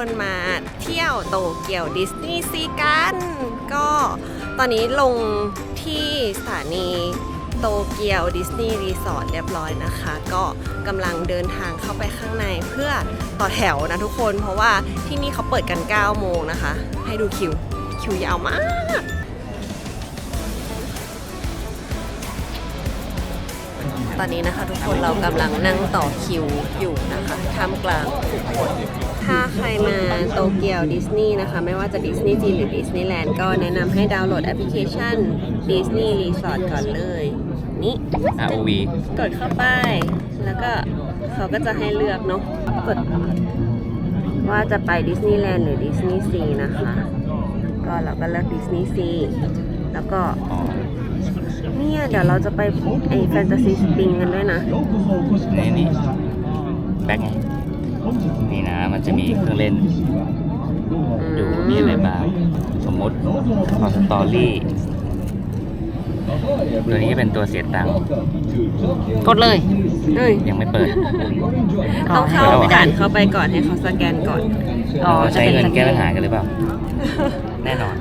คนมาเที่ยวโตเกียวดิสนีย์ซีกัน ก็ตอนนี้ลงที่สถานีโตเกียวดิสนีย์รีสอร์ทเรียบร้อยนะคะ ก็กำลังเดินทางเข้าไปข้างในเพื่อต่อแถวนะทุกคน เพราะว่าที่นี่เขาเปิดกัน 9 โมงนะคะ ให้ดูคิว คิวยาวมาก ตอนนี้นะคะ ทุกคนเรากำลังนั่งต่อคิวอยู่นะคะท่ามกลางผู้คนถ้าใครมาโตเกียวดิสนีย์นะคะ ไม่ว่าจะดิสนีย์จีนหรือดิสนีย์แลนด์ก็แนะนำให้ดาวน์โหลดแอปพลิเคชันดิสนีย์รีสอร์ทก่อนเลย นี่ ROV กดเข้าไป แล้วก็เขาก็จะให้เลือกเนาะกดว่าจะไปดิสนีย์แลนด์หรือดิสนีย์ซีนะคะ ก็เราก็เลือกดิสนีย์ซีแล้วก็อ๋อ เนี่ย เดี๋ยวเราจะไปไอแฟนตาซีสปริงกันด้วยนะ นี่นี่แบ็คไงนี่นะ มันจะมีเครื่องเล่นดูมีอะไรบ้างสมมติคอสตอรี่ตัวนี้เป็นตัวเสียตังค์กดเลย เฮ้ย ยังไม่เปิด ต้องเข้าอ๋อด่านเข้าไปก่อนให้เขาสแกนก่อนเราใช้เงินแก้ปัญหากันหรือเปล่า แน่นอน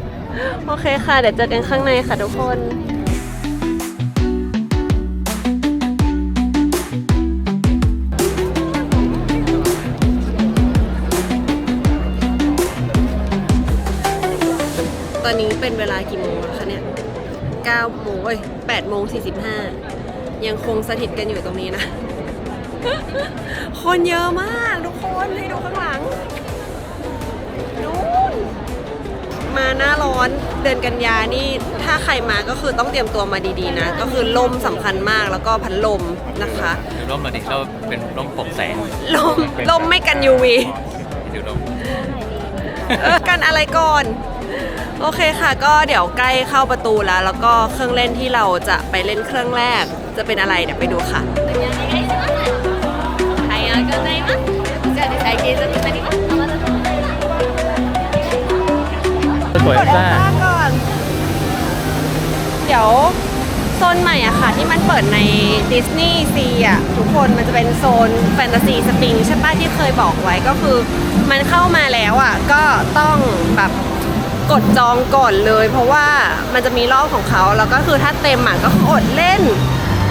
โอเคค่ะ เดี๋ยวเจอกันข้างในค่ะทุกคน อนนี้เป็นเวลากี่โมงแล้วคะเนี่ย9โมงเอ้ย8โมง45 ยังคงสถิตกันอยู่ตรงนี้นะ คนเยอะมากทุกคนให้ดูข้างหลังนู้นมาหน้าร้อนเดือนกันยานี่ ถ้าใครมาก็คือต้องเตรียมตัวมาดีๆนะ ก็คือลมสำคัญมากแล้วก็พัดลมนะคะดูร่มมาดิเราเป็นร่มปกแสงลมลมไม่กัน UV ดูร่มเออกันอะไรก่อน โอเคค่ะก็เดี๋ยวใกล้เข้าประตูแล้ว แล้วก็เครื่องเล่นที่เราจะไปเล่นเครื่องแรก จะเป็นอะไรเดี๋ยวไปดูค่ะไฮอากได้มั้ยจะได้ใช้เกมจะมีอะไรมั้ยสวยมากก่อน เดี๋ยวโซนใหม่อะค่ะที่มันเปิดในดิสนีย์ซีอะทุกคนมันจะเป็นโซนแฟนตาซีสปริงใช่ปะที่เคยบอกไว้ก็คือ มันเข้ามาแล้วอะก็ต้องแบบ กดจองก่อนเลย เพราะว่ามันจะมีรอบของเขาแล้วก็คือถ้าเต็มอะก็อดเล่น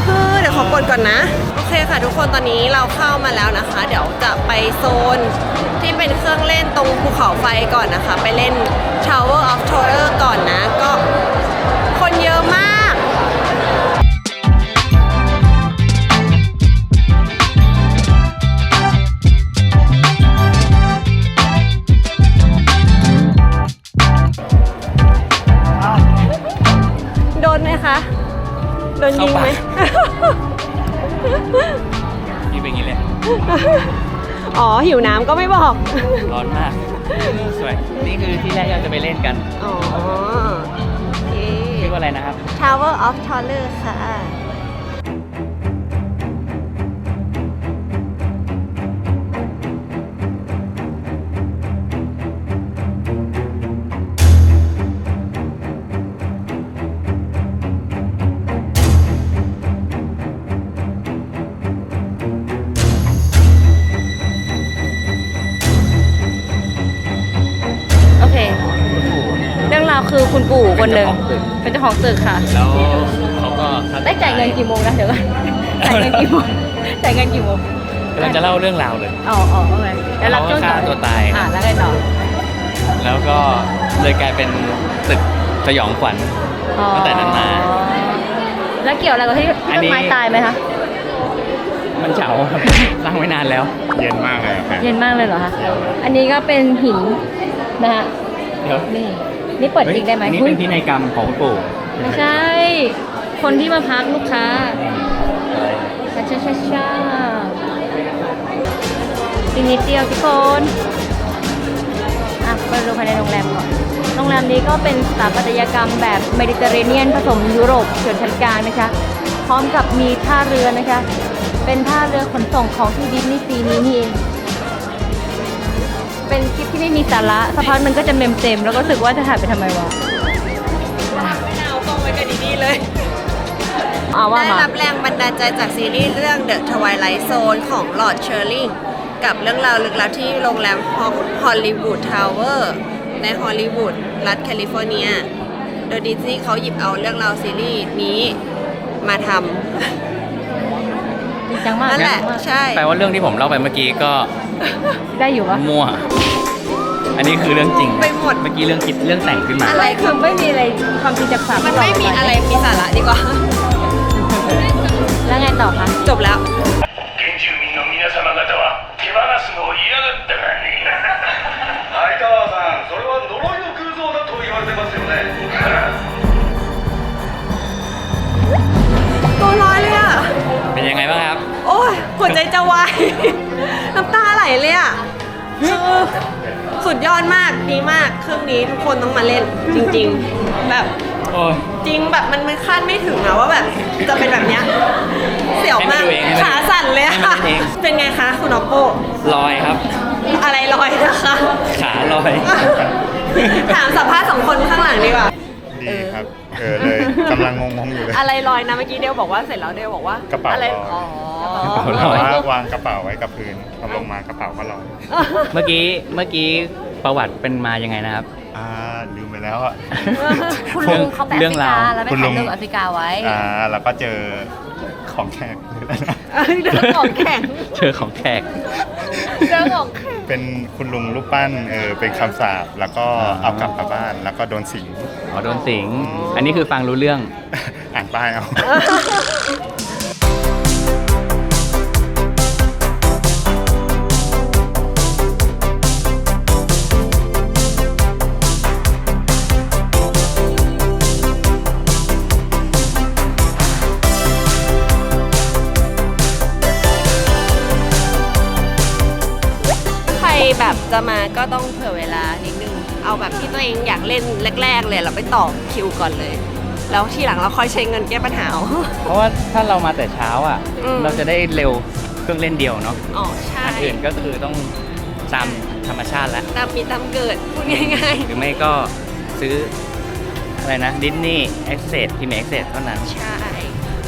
คือเดี๋ยวขอกดก่อนนะ โอเคค่ะทุกคนตอนนี้เราเข้ามาแล้วนะคะ เดี๋ยวจะไปโซนที่เป็นเครื่องเล่นตรงภูเขาไฟก่อนนะคะ ไปเล่น Tower of Terror ก่อนนะ ก็คนเยอะมาก นยิงไหมนี่เป็นอย่างนี้เลยอ๋อ หิวน้ำก็ไม่บอก ร้อนมากสวย นี่คือที่แรกที่เราจะไปเล่นกันอ๋อโอเคชื่อว่าอะไรนะครับ Tower of Terror ค่ะ คือคุณปู่คนหนึ่งเป็นเจ้าของตึกค่ะ แล้วเขาก็ทักได้จ่ายเงินกี่โมงนะเดี๋ยวก่อนจ่ายเงินกี่โมงจ่ายเงินกี่โมงกำลังจะเล่าเรื่องราวเลยอ๋ออ๋อโอเคแล้วรับช่วงต่อเขาก็ฆ่าตัวตายอ่าแล้วไงต่อแล้วก็เลยกลายเป็นตึกสยองขวัญอ๋อตั้งแต่นั้นมาแล้วเกี่ยวอะไรกับที่อัต้นนนี้ไม้ตายไหมคะมันเฉาครับสร้างไว้นานแล้ว เย็นมากเลยครับเย็นมากเลยเหรอคะอันนี้ก็เป็นหินนะฮะเดี๋ยวนี่ นี่เปิดอีกได้ไหมอันนี่อุ๊ยเป็นพินัยกรรมของปู่ไม่ใช่ คนที่มาพักลูกค้าช้าช้าช้าช้าอีกนิดเดียวทุกคนอะไปดูภายในโรงแรมก่อน โรงแรมนี้ก็เป็นสถาปัตยกรรมแบบเมดิเตอร์เรเนียน ผสมยุโรปชนชั้นกลางนะคะ พร้อมกับมีท่าเรือนะคะ เป็นท่าเรือขนส่งของที่ดิสนีย์ซีนี้นี่เอง เป็นคลิปที่ไม่มีสาระสักพักมันก็จะเมมเต็ม แล้วก็รู้สึกว่าจะถ่ายไปทำไมวะไม่เอากล้องไว้กันดีๆเลยอ่าว่าได้มา รับแรงบันดาลใจจากซีรีส์เรื่อง The Twilight Zone ของลอร์ดเชอร์ลิงกับเรื่องราวลึกลับที่โรงแรมฮอลลีวูดทาวเวอร์ในฮอลลีวูดรัฐแคลิฟอร์เนีย โดยดิสนีย์เขาหยิบเอาเรื่องราวซีรีส์นี้มาทจริง จังมากำนั่นแหละจริงจังมากใช่แปลว่าเรื่องที่ผมเล่าไปเมื่อกี้ก็ได้อยู่ปะมั่ว อันนี้คือเรื่องจริง ไปหมด เมื่อกี้เรื่องคิดเรื่องแต่งขึ้นมา อะไรไม่คือไม่มีอะไรความจริงจากสามมันไม่มีอะไรมีสาระดีกว่า แล้วไงต่อคะ จบแล้ว วใจจะวาย น้ำตาไหลเลยอะคือสุดยอดมากดีมากเครื่องนี้ทุกคนต้องมาเล่นจริง ๆ แบบโอ้ย จริงแบบมันมันคาดไม่ถึงอะว่าแบบจะเป็นแบบเนี้ยเสียวมากให้มันดูเองให้มันดูขาสั่นเลยอะให้มันเอง เป็นไงคะคุณออปโปลอยครับ อะไรลอยนะคะ ขาลอย ถามสัมภาษณ์สองคนข้างหลังดีกว่า ดีครับ เออเลยกำลังงงๆอยู่เลย อะไรลอยนะเมื่อกี้เดวบอกว่าเสร็จแล้วเดวบอกว่ากระเป๋าอะไรลอย อ๋อ กระเป๋าลแต่อย ว่าวางกระเป๋าไว้กับพื้นพอลงมากระเป๋าก็ลอยเมื่อกี้เมื่อกี้ประวัติเป็นมายังไงนะครับ อ่าลืมไปแล้วอะ คุณลุงเขาไปแอเรื่ฟองริราวกาแล้วไปคุณลุถ่ายงรูปแอฟริกาไว้อ่าแล้วก็เจอของแขกเรื่องของแข็งเจอของแขก เรื่องของแข็งเป็นคุณลุงรูปปั้นเออเป็นคำสาปแล้วก็อ่า เอากลับมาบ้าน แล้วก็โดนสิงอ๋อโดนสิง อันนี้คือฟังรู้เรื่อง อ่านป้ายเอา แบบจะมาก็ต้องเผื่อเวลานิดนึง เอาแบบที่ตัวเองอยากเล่นแรก ๆ เลยเราไปต่อคิวก่อนเลย แล้วทีหลังเราค่อยใช้เงินแก้ปัญหาเอา เพราะว่าถ้าเรามาแต่เช้าอะ อืม เราจะได้เร็วเครื่องเล่นเดียวเนาะอ๋อใช่อันอื่นก็คือต้องตามธรรมชาติแล้ว ตามมีตามเกิดพูดง่าย หรือไม่ก็ซื้ออะไรนะดิสนีย์เอ็กเซสพิมพ์เอ็กเซสเท่านั้น ๆ ใช่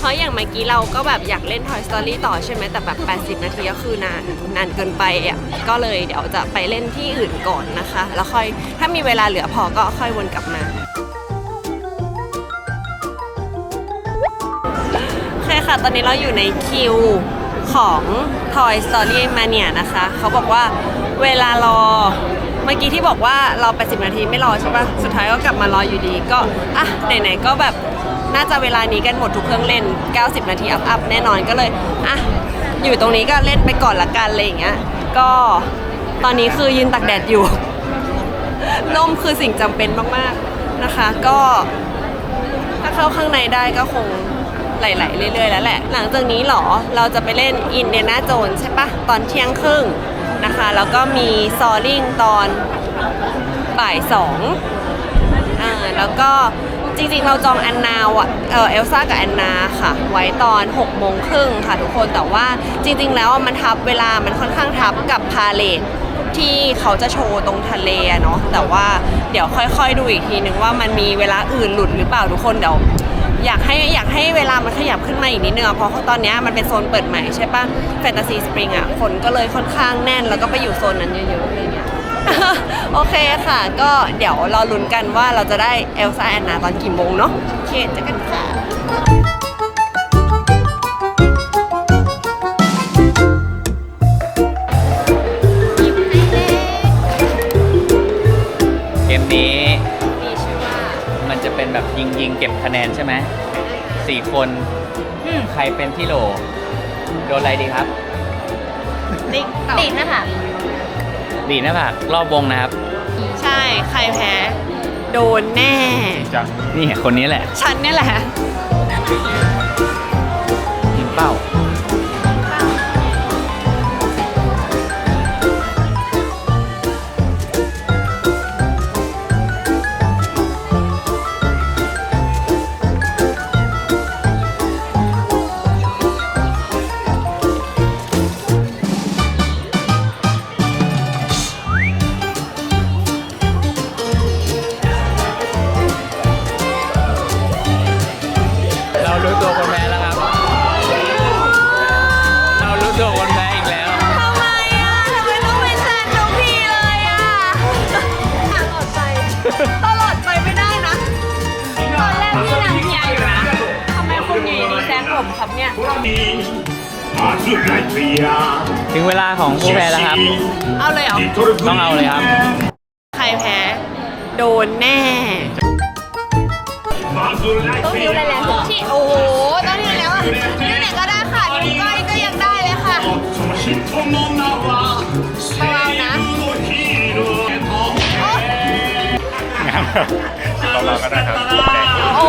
เพราะอย่างเมื่อกี้เราก็แบบอยากเล่น Toy Story ต่อใช่ไหมแต่แบบ 80 นาทีก็คือนานนานเกินไปอะก็เลยเดี๋ยวจะไปเล่นที่อื่นก่อนนะคะ แล้วค่อยถ้ามีเวลาเหลือพอก็ค่อยวนกลับมาโอเคค่ะ ตอนนี้เราอยู่ในคิวของ Toy Story Mania นะคะ เขาบอกว่าเวลารอเมื่อกี้ที่บอกว่ารอ80 นาทีไม่รอใช่ปะสุดท้ายก็กลับมารออยู่ดีก็ อะ ไหนๆ ก็แบบ น่าจะเวลานี้กันหมดทุกเครื่องเล่น 90 นาทีอัพๆแน่นอนก็เลยอะอยู่ตรงนี้ก็เล่นไปก่อนละกันอะไรอย่างเงี้ยก็ตอนนี้คือยืนตักแดดอยู่ ร่มคือสิ่งจำเป็นมากๆนะคะ ก็ถ้าเข้าข้างในได้ก็คงไหลๆเรื่อยๆแล้วแหละ หลังจากนี้หรอเราจะไปเล่นอินเดียนาโจนใช่ปะตอนเที่ยงครึ่งนะคะ แล้วก็มีซอริงตอนบ่ายสองอ่าแล้วก็ จริงๆ เราจองแอนนาอะเออเอลซ่ากับแอนนาค่ะ ไว้ตอน6โมงครึ่งค่ะทุกคนแต่ว่าจริง ๆ แล้วมันทับเวลามันค่อนข้างทับกับพาเลทที่เขาจะโชว์ตรงทะเลอะเนาะแต่ว่าเดี๋ยวค่อยๆดูอีกทีนึงว่ามันมีเวลาอื่นหลุดหรือเปล่าทุกคนเดี๋ยวอยากให้อยากให้เวลามันขยับขึ้นมาอีกนิดนึงอะเพราะตอนเนี้ยมันเป็นโซนเปิดใหม่ใช่ปะแฟนตาซีสปริงอะคนก็เลยค่อนข้างแน่นแล้วก็ไปอยู่โซนนั้นเยอะๆอะไรเงี้ย โอเคค่ะ ก็เดี๋ยวรอลุ้นกันว่าเราจะได้เอลซ่าแอนนาตอนกี่โมงเนาะโอเคเจอกันค่ะเกมนี้มีชื่อว่ามันจะเป็นแบบยิงยิงๆเก็บคะแนนใช่ไหมสี่คนอืมใครเป็นที่โหลโดนอะไรดีครับ ติ๊กต่อติดนะคะ ดีดหนะผักรอบวงนะครับ ใช่ ใครแพ้ โดนแน่ จังนี่คนนี้แหละฉันนี่แหละทีมเป้า รแพ้ โดนแน่ต้องยิ้วแรงๆที่โอ้โหต้องยิ้วแล้วอะนิ้วไหนก็ได้ค่ะนิ้วก้อยก็ยังได้เลยค่ะระวังนะงามครังก็ได้ครับโอ้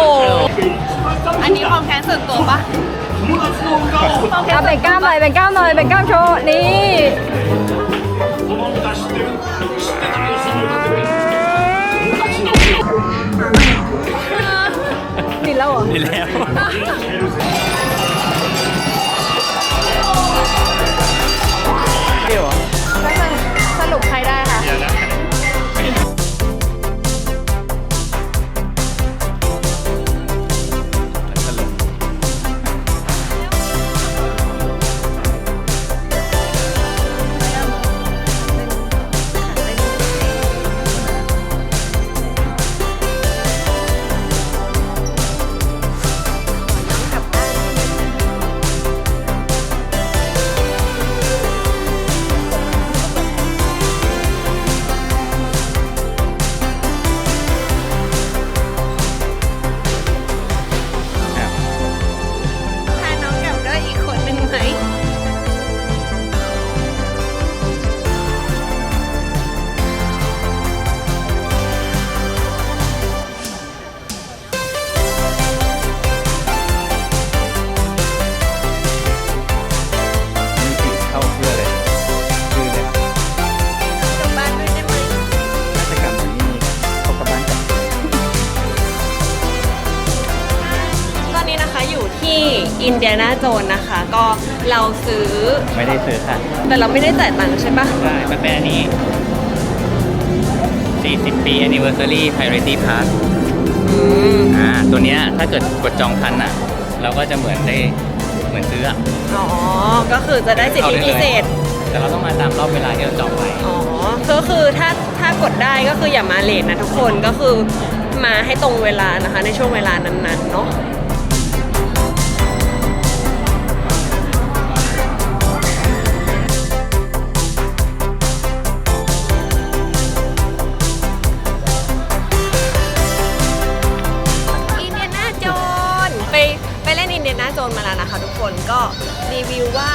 อันนี้ความแค้นส่วนตัวปะเอาเป็นก้ามเลยเป็นก้ามหน่อยเป็นก้ามโชว์นี่ แล้วเหรอ นี่แล้วเดี๋ยวแล้ว เดียนาโจนนะคะ ก็เราซื้อ ไม่ได้ซื้อค่ะแต่เราไม่ได้จ่ายตังค์ใช่ปะใช่มันเป็นอันนี้ 40 ปี anniversary priority pass อืมอ่าตัวเนี้ยถ้าเกิดกดจองทันอะ เราก็จะเหมือนได้เหมือนซื้ออะอ๋อ ก็คือจะได้สิทธิพิเศษ แต่เราต้องมาตามรอบเวลาที่เราจองไว้อ๋อ ก็คือถ้าถ้ากดได้ก็คืออย่ามาเลทนะทุกคนก็คือมาให้ตรงเวลานะคะในช่วงเวลานั้นๆเนาะ รีวิวว่า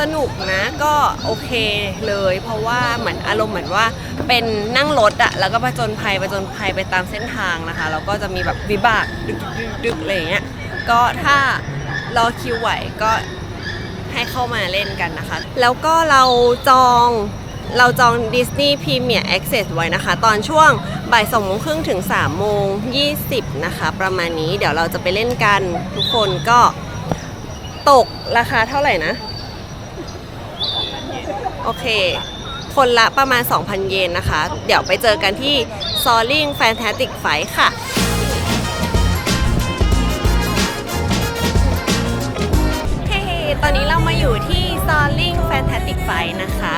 สนุกนะก็โอเคเลย เพราะว่าเหมือนอารมณ์เหมือนว่าเป็นนั่งรถอะแล้วก็ผจญภัยผจญภัยไปตามเส้นทางนะคะแล้วก็จะมีแบบวิบากดึกดึกดึกอะไรอย่างเงี้ยก็ถ้ารอคิวไหวก็ให้เข้ามาเล่นกันนะคะ แล้วก็เราจองเราจอง Disney Premier Access ไว้นะคะ ตอนช่วงบ่ายสองโมงครึ่งถึง3ามโมงยีนะคะ ประมาณนี้เดี๋ยวเราจะไปเล่นกันทุกคนก็ ตกราคาเท่าไหร่นะ โอเค คนละประมาณ 2,000 เยนนะคะ เดี๋ยวไปเจอกันที่ Soaring Fantastic Fight ค่ะเฮ้ตอนนี้เรามาอยู่ที่ Soaring Fantastic Fight นะคะ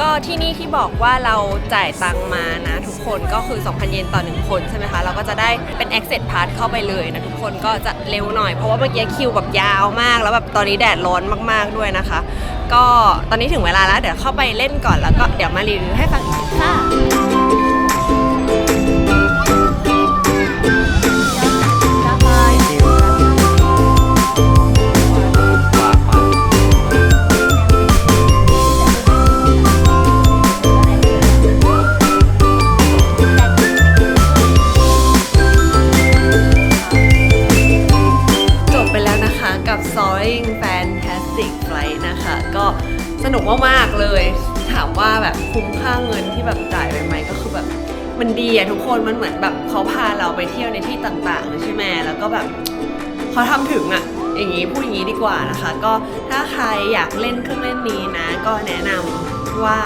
ก็ที่นี่ที่บอกว่าเราจ่ายตังมานะทุกคนก็คือ 2,000 เยนต่อ 1 คนใช่ไหมคะ เราก็จะได้เป็น Access Pass เข้าไปเลยนะทุกคนก็จะเร็วหน่อย เพราะว่าเมื่อกี้คิวแบบยาวมาก แล้วแบบตอนนี้แดดร้อนมากๆด้วยนะคะ ก็ตอนนี้ถึงเวลาแล้วเดี๋ยวเข้าไปเล่นก่อนแล้วก็เดี๋ยวมารีวิวให้ฟังอีกค่ะ ดีอะทุกคนมันเหมือนแบบเขาพาเราไปเที่ยวในที่ต่างๆใช่ไหมแล้วก็แบบเขาทำถึงอะอย่างนี้พูดอย่างนี้ดีกว่านะคะ ก็ถ้าใครอยากเล่นเครื่องเล่นนี้นะ ก็แนะนำว่า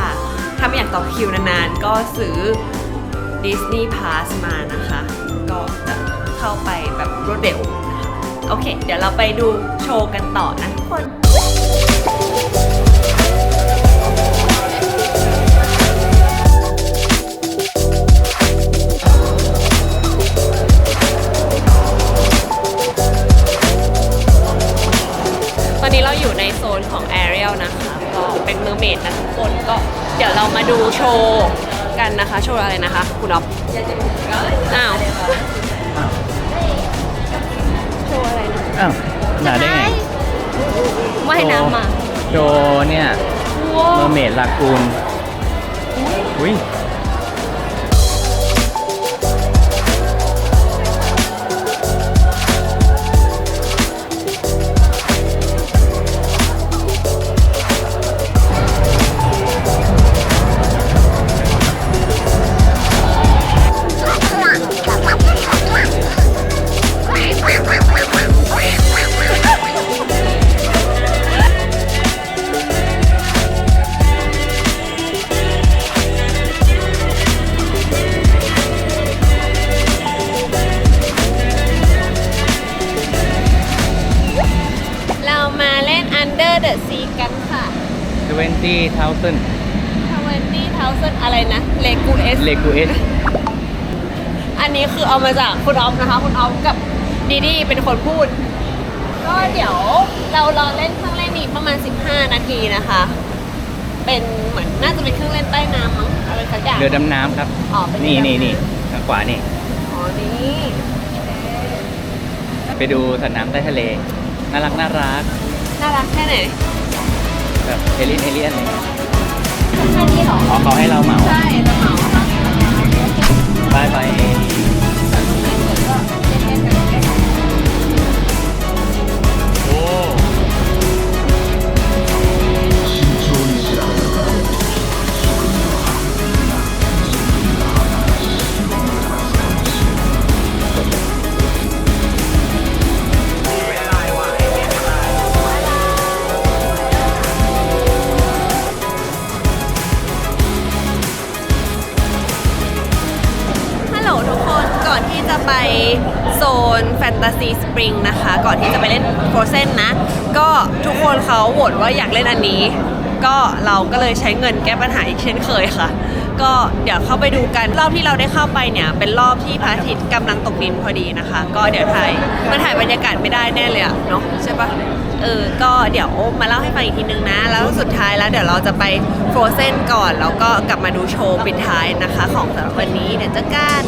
ถ้าไม่อยากต่อคิวนานๆ ก็ซื้อ Disney Pass มานะคะ ก็จะเข้าไปแบบรวดเร็วนะคะโอเค เดี๋ยวเราไปดูโชว์กันต่อนะ เดี๋ยวเรามาดูโชว์กันนะคะ โชว์อะไรนะคะ คุณอ๊อฟอ้าวโชว์อะไรนะอ้าวหนาได้ไงว่ายน้ำมาโจเนี่ยเมอร์เมดลากูนอุ้ย ดีดีเป็นคนพูด ก็เดี๋ยวเรารอเล่นเครื่องเล่นนี้ประมาณ 15 นาทีนะคะ เป็นเหมือนน่าจะเป็นเครื่องเล่นใต้น้ำมั้งอะไรสักอย่าง เรือดำน้ำครับ อ๋อเป็นนี่เรือดำนี่น้ำนี่ทางขวานี่ อ๋อนี่ไปดูสัตว์น้ำใต้ทะเล น่ารักน่ารักน่ารักแค่ไหนแบบเอลิสเอเลียนเลยแค่นี้เหรอ อ๋อเขาให้เราเหมาใช่จะเหมาไปไปโไปโซนแฟนตาซีสปริงนะคะ ก่อนที่จะไปเล่นโฟรเซนนะ ก็ทุกคนเขาโหวตว่าอยากเล่นอันนี้ ก็เราก็เลยใช้เงินแก้ปัญหาอีกเช่นเคยค่ะ ก็เดี๋ยวเข้าไปดูกัน รอบที่เราได้เข้าไปเนี่ย เป็นรอบที่พระอาทิตย์กำลังตกดินพอดีนะคะ ก็เดี๋ยวถ่ายมันถ่ายบรรยากาศไม่ได้แน่เลยอะเนาะใช่ปะเออ ก็เดี๋ยวมาเล่าให้ฟังอีกทีนึงนะ แล้วสุดท้ายแล้วเดี๋ยวเราจะไปโฟรเซนก่อน แล้วก็กลับมาดูโชว์ปิดท้ายนะคะ ของสำหรับวันนี้เดี๋ยวเจอกัน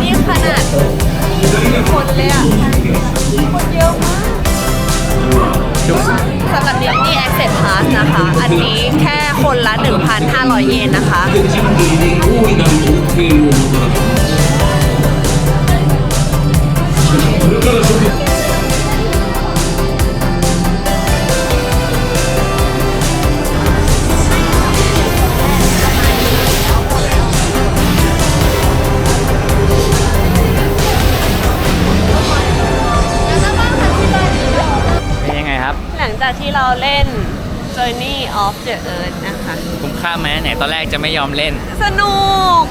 นี่ขนาดคนเลยอะ คนเยอะมากสำหรับ Disney Access Pass นะคะ อันนี้แค่คนละ 1,500 เยนนะคะ Journey of the Earth นะคะ คุ้มค่าไหมไหนตอนแรกจะไม่ยอมเล่น สนุก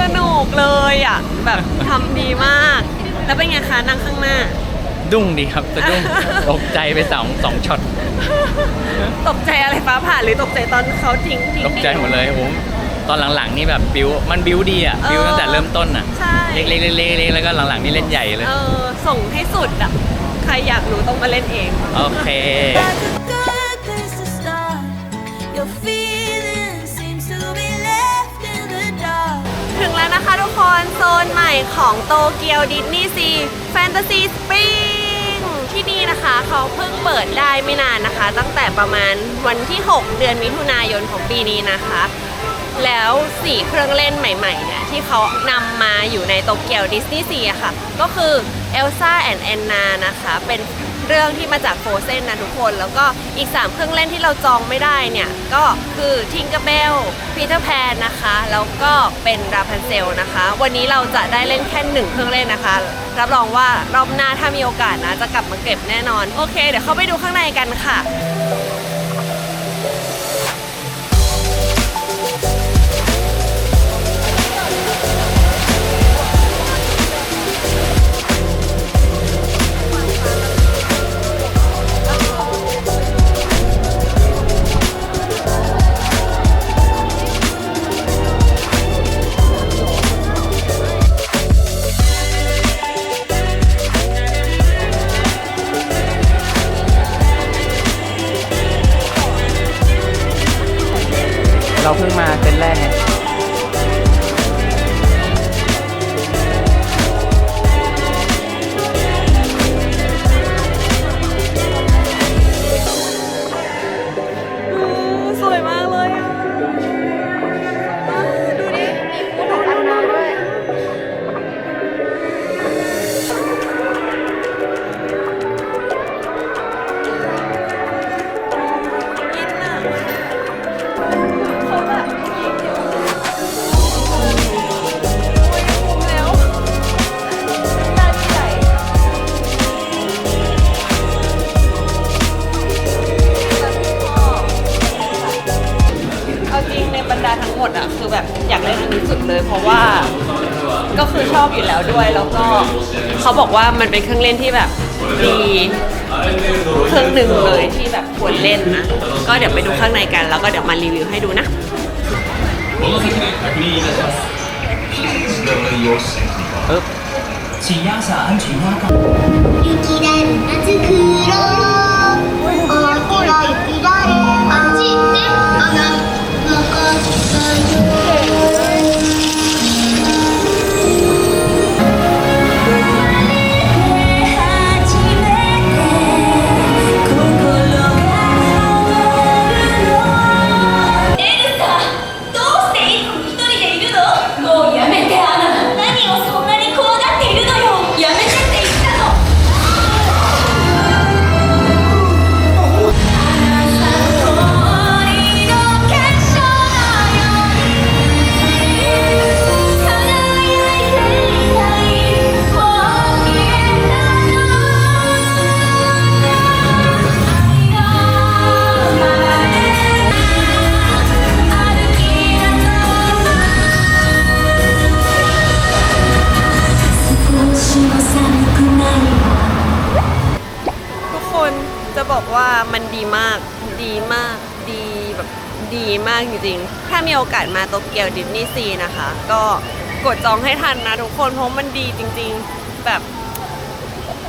สนุกเลยอะ แบบทำดีมาก แล้วเป็นไงคะนั่งข้างหน้า ดุ้งดีครับสะดุ้ง ตกใจไปสองสองช็อต ตกใจอะไรฟ้าผ่าหรือตกใจตอนเขาทิ้งทิ้งตกใจหมดเลยโอ้โหตอนหลังๆนี่แบบบิวมันบิวดีอะเออบิวตั้งแต่เริ่มต้นอะใช่เล็กๆเล็กๆเล็กๆแล้วก็หลังๆนี่เล่นใหญ่เลย เออ ส่งให้สุดอะ ใครอยากรู้ต้องมาเล่นเอง โอเค นโซนใหม่ของโตเกียวดิสนีย์ซีแฟนตาซีสปริงที่นี่นะคะเขาเพิ่งเปิดได้ไม่นานนะคะ ตั้งแต่ประมาณวันที่ 6 เดือนมิถุนายนของปีนี้นะคะ แล้วสี่เครื่องเล่นใหม่ๆเนี่ยที่เขานำมาอยู่ในโตเกียวดิสนีย์ซีอะค่ะ ก็คือเอลซ่าแอนด์แอนนานะคะ เป็น เรื่องที่มาจากโฟเซนนะทุกคน แล้วก็อีก 3 เครื่องเล่นที่เราจองไม่ได้เนี่ย ก็คือทิงเกอร์เบลพีเตอร์แพนนะคะ แล้วก็เป็นราพันเซลนะคะ วันนี้เราจะได้เล่นแค่หนึ่งเครื่องเล่นนะคะ รับรองว่ารอบหน้าถ้ามีโอกาสนะจะกลับมาเก็บแน่นอน โอเค เดี๋ยวเข้าไปดูข้างในกันค่ะ เราเพิ่งมาเป็นแรกไง บรรดาทั้งหมดอะคือแบบอยากเล่นอันนี้สุดเลย เพราะว่าก็คือชอบอยู่แล้วด้วยแล้วก็เขาบอกว่ามันเป็นเครื่องเล่นที่แบบดีเครื่องหนึ่งเลยที่แบบควรเล่นนะก็เดี๋ยวไปดูข้างในกันแล้วก็เดี๋ยวมารีวิวให้ดูนะเออฉีดยาสา อกาสมาโตเกียวดิสนีย์ซีนะคะ ก็กดจองให้ทันนะทุกคน เพราะมันดีจริงๆแบบ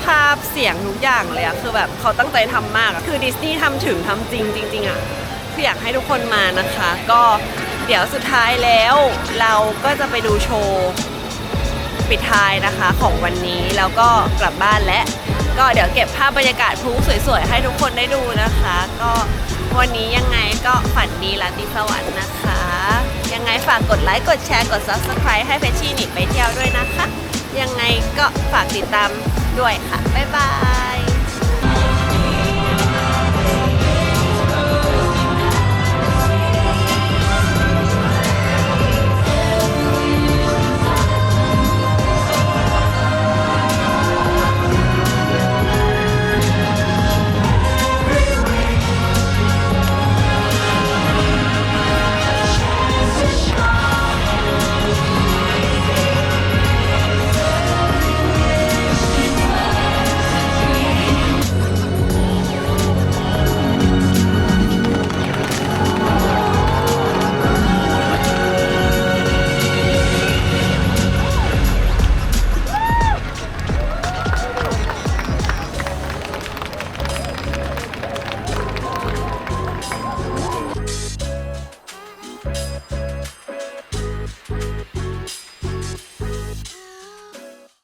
ภาพเสียงทุกอย่างเลยอะคือแบบเขาตั้งใจทำมากคือดิสนีย์ทำถึงทำจริงจริงๆอะคืออยากให้ทุกคนมานะคะ ก็เดี๋ยวสุดท้ายแล้วเราก็จะไปดูโชว์ปิดท้ายนะคะของวันนี้แล้วก็กลับบ้านและ ก็เดี๋ยวเก็บภาพบรรยากาศพลุสวยๆ ให้ทุกคนได้ดูนะคะ ก็วันนี้ยังไงก็ฝันดีราตรีสวรรค์นะคะ ยังไงฝากกดไลค์ กดแชร์ กด subscribe ให้เพชรชี่หนิไปเที่ยวด้วยนะคะ ยังไงก็ฝากติดตามด้วยค่ะ บ๊ายบาย